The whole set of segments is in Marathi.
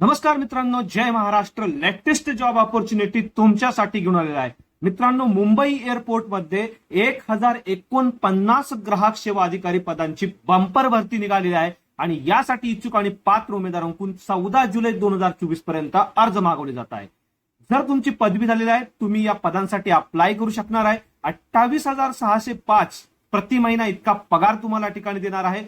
नमस्कार मित्रांनो जय महाराष्ट्र. लेटेस्ट जॉब ऑपॉर्च्युनिटी तुमच्यासाठी घेऊन आलेला आहे. मित्रांनो मुंबई एअरपोर्टमध्ये एक हजार एकोणपन्नास ग्राहक सेवा अधिकारी पदांची बंपर भरती निघालेली आहे आणि यासाठी इच्छुक आणि पात्र उमेदवारांकडून चौदा जुलै दोन हजार चोवीसपर्यंत अर्ज मागवले जात आहे जर तुमची पदवी झालेली आहे तुम्ही या पदांसाठी अप्लाय करू शकणार आहे. अठ्ठावीस हजार सहाशे पाच प्रति महिना इतका पगार तुम्हाला ठिकाणी देणार आहे.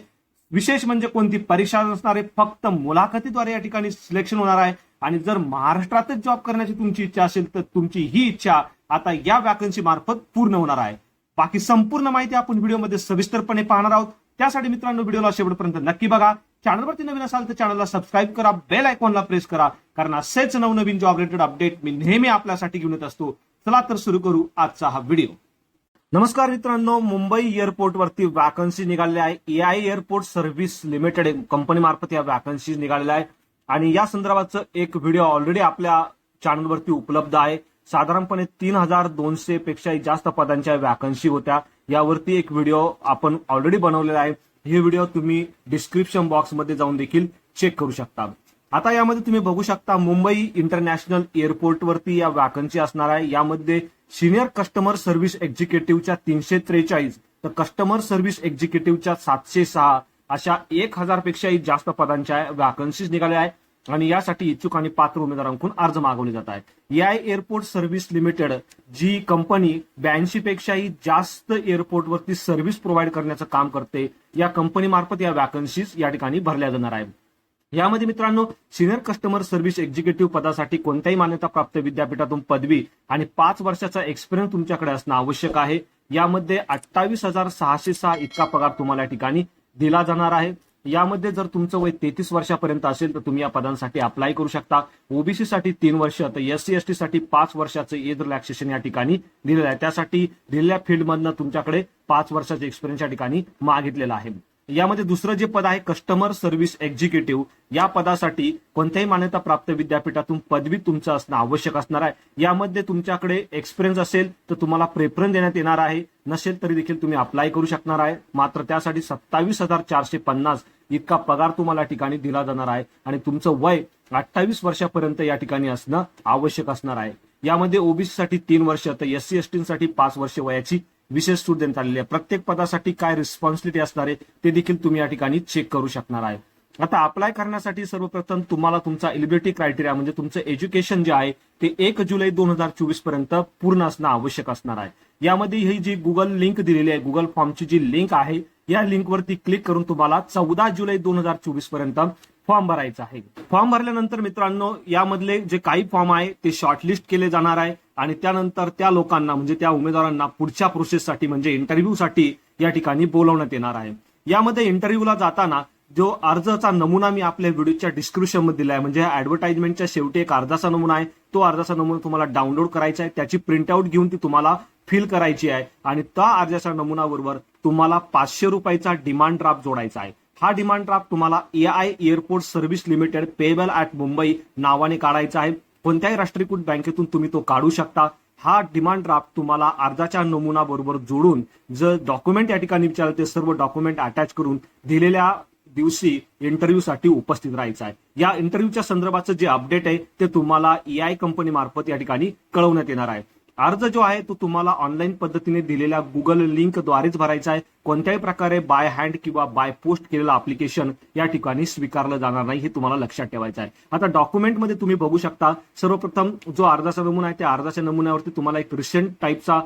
विशेष म्हणजे कोणती परीक्षा नसणार आहे फक्त मुलाखतीद्वारे या ठिकाणी सिलेक्शन होणार आहे. आणि जर महाराष्ट्रातच जॉब करण्याची तुमची इच्छा असेल तर तुमची ही इच्छा आता या वॅकन्सी मार्फत पूर्ण होणार आहे. बाकी संपूर्ण माहिती आपण व्हिडिओमध्ये सविस्तरपणे पाहणार आहोत. त्यासाठी मित्रांनो व्हिडिओला शेवटपर्यंत नक्की बघा. चॅनलवरती नवीन असाल तर चॅनलला सबस्क्राईब करा बेल आयकॉनला प्रेस करा कारण असेच नवनवीन जॉब रिलेटेड अपडेट मी नेहमी आपल्यासाठी घेऊन येत असतो. चला तर सुरू करू आजचा हा व्हिडिओ. नमस्कार मित्रांनो मुंबई एअरपोर्ट वरती वॅकन्सी निघालेल्या आहे. A I airport service limited company मार्फत या वॅकन्सी निघालेल्या आहे. आणि या संदर्भातचं एक व्हिडिओ ऑलरेडी आपल्या चॅनलवरती उपलब्ध आहे. साधारणपणे तीन हजार दोनशे पेक्षा जास्त पदांच्या वॅकन्सी होत्या. यावरती एक व्हिडिओ आपण ऑलरेडी बनवलेला आहे. हे व्हिडिओ तुम्ही डिस्क्रिप्शन बॉक्समध्ये जाऊन देखील चेक करू शकता. आता यामध्ये तुम्ही बघू शकता मुंबई इंटरनॅशनल एअरपोर्ट वरती या वॅकन्सी असणार आहे. यामध्ये सिनियर कस्टमर सर्व्हिस एक्झिक्युटिव्हच्या तीनशे त्रेचाळीस तर कस्टमर सर्व्हिस एक्झिक्युटिव्हच्या सातशे सहा अशा एक हजार पेक्षाही जास्त पदांच्या वॅकन्सीज निघाल्या आहेत आणि यासाठी इच्छुक आणि पात्र उमेदवारांकडून अर्ज मागवले जात आहेत. या एअरपोर्ट सर्व्हिस लिमिटेड जी कंपनी ब्याऐंशी पेक्षाही जास्त एअरपोर्टवरती सर्व्हिस प्रोव्हाइड करण्याचं काम करते या कंपनीमार्फत या वॅकन्सीज या ठिकाणी भरल्या जाणार आहेत. यामध्ये मित्रांनो सिनियर कस्टमर सर्व्हिस एक्झिक्युटिव्ह पदासाठी कोणत्याही मान्यताप्राप्त विद्यापीठातून पदवी आणि पाच वर्षाचा एक्सपिरियन्स तुमच्याकडे असणं आवश्यक आहे. यामध्ये अठ्ठावीस हजार सहाशे सहा इतका पगार तुम्हाला या ठिकाणी दिला जाणार आहे. यामध्ये जर तुमचं वय तेहतीस वर्षापर्यंत असेल तर तुम्ही या पदांसाठी अप्लाय करू शकता. ओबीसी साठी तीन वर्ष तर एस सी एस टी साठी पाच वर्षाचं एज रिलॅक्सेशन या ठिकाणी दिलेलं आहे. त्यासाठी दिलेल्या फील्डमधनं तुमच्याकडे पाच वर्षाचा एक्सपिरियन्स या ठिकाणी मागितलेला आहे. यामध्ये दुसरं जे पद आहे कस्टमर सर्व्हिस एक्झिक्युटिव्ह या पदासाठी कोणत्याही मान्यता प्राप्त विद्यापीठातून पदवी तुमचं असणं आवश्यक असणार आहे. यामध्ये तुमच्याकडे एक्सपिरियन्स असेल तर तुम्हाला प्रेफरन्स देण्यात येणार आहे. नसेल तरी देखील तुम्ही अप्लाय करू शकणार आहे. मात्र त्यासाठी सत्तावीस हजार चारशे पन्नास इतका पगार तुम्हाला या ठिकाणी दिला जाणार आहे. आणि तुमचं वय अठ्ठावीस वर्षापर्यंत या ठिकाणी असणं आवश्यक असणार आहे. यामध्ये ओबीसी साठी तीन वर्ष तर एस सी साठी पाच वर्ष वयाची विशेष सूट देण्यात आलेली आहे. प्रत्येक पदासाठी काय रिस्पॉन्सिबिलिटी असणार आहे ते देखील तुम्ही या ठिकाणी चेक करू शकणार आहे. आता अप्लाय करण्यासाठी सर्वप्रथम तुम्हाला तुमचा एलिबिलिटी क्रायटेरिया म्हणजे तुमचं एज्युकेशन जे आहे ते एक जुलै दोन हजार चोवीसपर्यंत पूर्ण असणं आवश्यक असणार आहे. यामध्ये ही जी गुगल लिंक दिलेली आहे गुगल फॉर्मची जी लिंक आहे या लिंकवरती क्लिक करून तुम्हाला चौदा जुलै दोन हजार चोवीसपर्यंत फॉर्म भरायचा आहे. फॉर्म भरल्यानंतर मित्रांनो यामधले जे काही फॉर्म आहे ते शॉर्टलिस्ट केले जाणार आहे. आणि त्यानंतर त्या लोकांना म्हणजे त्या उमेदवारांना पुढच्या प्रोसेससाठी म्हणजे इंटरव्ह्यूसाठी या ठिकाणी बोलवण्यात येणार आहे. यामध्ये इंटरव्ह्यूला जाताना जो अर्जाचा नमुना मी आपल्या व्हिडिओच्या डिस्क्रिप्शनमध्ये दिला आहे म्हणजे ऍडव्हर्टाइजमेंटच्या शेवटी एक अर्जाचा नमुना आहे. तो अर्जाचा नमुना तुम्हाला डाउनलोड करायचा आहे. त्याची प्रिंटआउट घेऊन ती तुम्हाला फिल करायची आहे. आणि त्या अर्जाच्या नमुनाबरोबर तुम्हाला पाचशे रुपयाचा डिमांड ड्राफ्ट जोडायचा आहे. हा डिमांड ड्राफ्ट तुम्हाला A I airport service limited payable at Mumbai नावाने काढायचा आहे. कोणत्याही राष्ट्रीयकृत बँकेतून तुम्ही तो काढू शकता. हा डिमांड ड्राफ्ट तुम्हाला अर्जाच्या नमुना बरोबर जोडून जर डॉक्युमेंट या ठिकाणी विचारलं ते सर्व डॉक्युमेंट अटॅच करून दिलेल्या दिवशी इंटरव्ह्यूसाठी उपस्थित राहायचं आहे. या इंटरव्ह्यूच्या संदर्भाचं जे अपडेट आहे ते तुम्हाला एआय कंपनी मार्फत या ठिकाणी कळवण्यात येणार आहे. अर्ज जो आहे तो तुम्हाला ऑनलाईन पद्धतीने दिलेल्या गुगल लिंकद्वारेच भरायचा आहे. कोणत्याही प्रकारे बाय हँड किंवा बाय पोस्ट केलेलं अप्लिकेशन या ठिकाणी स्वीकारलं जाणार नाही हे तुम्हाला लक्षात ठेवायचं आहे. आता डॉक्युमेंटमध्ये तुम्ही बघू शकता सर्वप्रथम जो अर्जाचा नमुना आहे त्या अर्जाच्या नमुन्यावरती तुम्हाला एक रिसेंट टाईपचा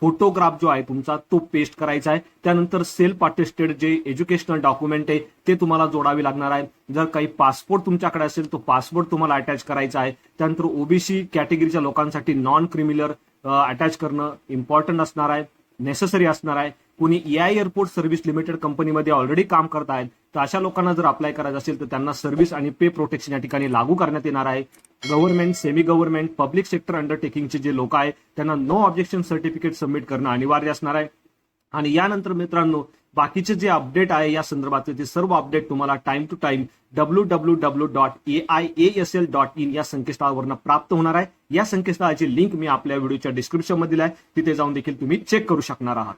फोटोग्राफ जो आहे तुमचा तो पेस्ट करायचा आहे. त्यानंतर सेल्फ अटेस्टेड जे एज्युकेशनल डॉक्युमेंट आहे ते तुम्हाला जोडावे लागणार आहे. जर काही पासपोर्ट तुमच्याकडे असेल तो पासपोर्ट तुम्हाला अटॅच करायचा आहे. त्यानंतर ओबीसी कॅटेगरीच्या लोकांसाठी नॉन क्रिमिनल अटॅच करणं इम्पॉर्टंट असणार आहे नेसेसरी असणार आहे. कुणी एआय एअरपोर्ट सर्व्हिस लिमिटेड कंपनीमध्ये ऑलरेडी काम करत आहेत तर अशा लोकांना जर अप्लाय करायचं असेल तर त्यांना सर्व्हिस आणि पे प्रोटेक्शन या ठिकाणी लागू करण्यात येणार आहे. Government semi government public sector अंडरटेकिंगचे जे लोक आहेत त्यांना नो ऑब्जेक्शन सर्टिफिकेट सबमिट करणं अनिवार्य असणार आहे. आणि यानंतर मित्रांनो बाकीचे जे अपडेट आहे या संदर्भातले ते सर्व अपडेट तुम्हाला time to time W W W dot A I S L dot in या संकेतस्थळावरनं प्राप्त होणार आहे. या संकेतस्थळाची लिंक मी आपल्या व्हिडिओच्या डिस्क्रिप्शनमध्ये आहे तिथे जाऊन देखील तुम्ही चेक करू शकणार आहात.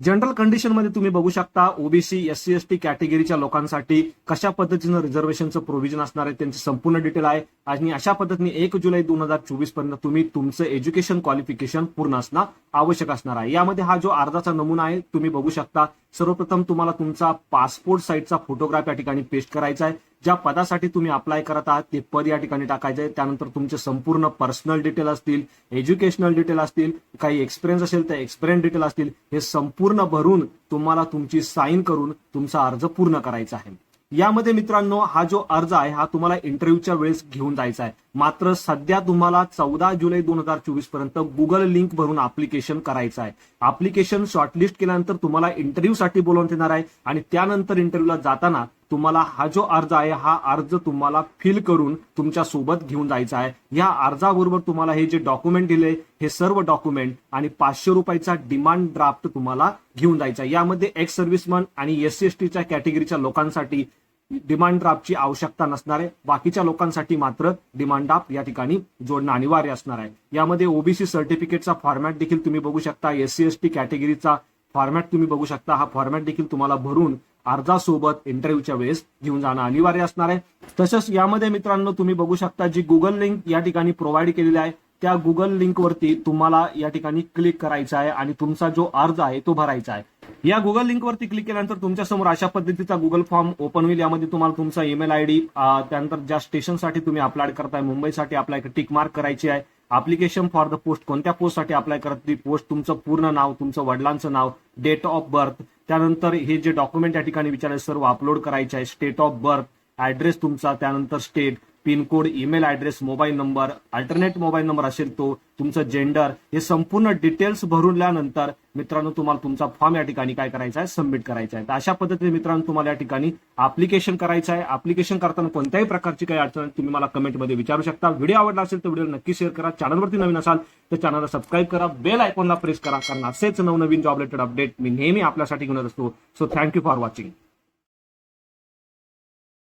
जनरल कंडिशनमध्ये तुम्ही बघू शकता OBC S C S T कॅटेगरीच्या लोकांसाठी कशा पद्धतीनं रिझर्वेशनचं प्रोव्हिजन असणार आहे त्यांची संपूर्ण डिटेल आहे. आणि अशा पद्धतीने एक जुलै दोन हजार चोवीसपर्यंत तुम्ही तुमचं एज्युकेशन क्वालिफिकेशन पूर्ण असणं आवश्यक असणार आहे. यामध्ये हा जो अर्जाचा नमुना आहे तुम्ही बघू शकता. सर्वप्रथम तुम्हाला तुमचा पासपोर्ट साईजचा फोटोग्राफ या ठिकाणी पेस्ट करायचा आहे. ज्या पदासाठी तुम्ही अप्लाय करत आहात ते पद या ठिकाणी टाकायचं. आहे त्यानंतर तुमचे संपूर्ण पर्सनल डिटेल असतील एज्युकेशनल डिटेल असतील काही एक्सपिरियन्स असेल तर एक्सपिरियन्स डिटेल असतील हे संपूर्ण भरून तुम्हाला तुमची साईन करून तुमचा अर्ज पूर्ण करायचा आहे. यामध्ये मित्रांनो हा जो अर्ज आहे हा तुम्हाला इंटरव्ह्यूच्या वेळेस घेऊन जायचा आहे. मात्र सध्या तुम्हाला चौदा जुलै दोन हजार चोवीसपर्यंत गुगल लिंक भरून अप्लिकेशन करायचं आहे. अप्लिकेशन शॉर्टलिस्ट केल्यानंतर तुम्हाला इंटरव्ह्यूसाठी बोलवण्यात येणार आहे आणि त्यानंतर इंटरव्ह्यूला जाताना तुम्हाला हा जो अर्ज आहे हा अर्ज तुम्हाला फिल करून तुमच्यासोबत घेऊन जायचा आहे. या अर्जाबरोबर तुम्हाला हे जे डॉक्युमेंट दिले हे सर्व डॉक्युमेंट आणि पाचशे रुपयाचा डिमांड ड्राफ्ट तुम्हाला घेऊन जायचा आहे. यामध्ये एक्स सर्व्हिसमन आणि एस सी एस टीच्या कॅटेगरीच्या लोकांसाठी डिमांड ड्राफ्टची आवश्यकता नसणार आहे. बाकीच्या लोकांसाठी मात्र डिमांड ड्राफ्ट या ठिकाणी जोडणं अनिवार्य असणार आहे. यामध्ये ओबीसी सर्टिफिकेटचा फॉर्मॅट देखील तुम्ही बघू शकता. एससी एस टी कॅटेगरीचा फॉर्मॅट तुम्ही बघू शकता. हा फॉर्मॅट देखील तुम्हाला भरून अर्जासोबत इंटरव्ह्यूच्या वेळेस घेऊन जाणं अनिवार्य असणार आहे. तसंच यामध्ये मित्रांनो तुम्ही बघू शकता जी गुगल लिंक या ठिकाणी प्रोव्हाइड केलेली आहे त्या गुगल लिंकवरती तुम्हाला या ठिकाणी क्लिक करायचा आहे आणि तुमचा जो अर्ज आहे तो भरायचा आहे. या गुगल लिंकवरती क्लिक केल्यानंतर तुमच्यासमोर अशा पद्धतीचा गुगल फॉर्म ओपन होईल. यामध्ये तुम्हाला तुमचा ईमेल आयडी त्यानंतर ज्या स्टेशनसाठी तुम्ही अप्लाय करताय मुंबईसाठी अप्लाय टिक मार्क करायची आहे. अप्लिकेशन फॉर द पोस्ट कोणत्या पोस्टसाठी अप्लाय करत ती पोस्ट तुमचं पूर्ण नाव तुमचं वडिलांचं नाव डेट ऑफ बर्थ त्यानंतर हे जे डॉक्युमेंट या ठिकाणी विचारायचे सर्व अपलोड करायचे आहे स्टेट ऑफ बर्थ ऍड्रेस तुमचा त्यानंतर state pincode email address mobile number alternate mobile number असेल तो तुमचं जेंडर हे संपूर्ण डिटेल्स भरूनल्यानंतर मित्रांनो तुम्हाला तुमचा फॉर्म या ठिकाणी काय करायचा आहे सबमिट करायचा आहे. तर अशा पद्धतीने मित्रांनो तुम्हाला या ठिकाणी अप्लिकेशन करायचं आहे. अप्लिकेशन करताना कोणत्याही प्रकारची काही अडचण तुम्ही मला कमेंटमध्ये विचारू शकता. व्हिडिओ आवडला असेल तर व्हिडिओ नक्की शेअर करा. चॅनलवरती नवीन असाल तर चॅनलला सबस्क्राईब करा. बेल आयकॉनला प्रेस करा. कारण असेच नवनवीन जॉब रिलेटेड अपडेट मी नेहमी आपल्यासाठी घेऊन असतो. So thank you for watching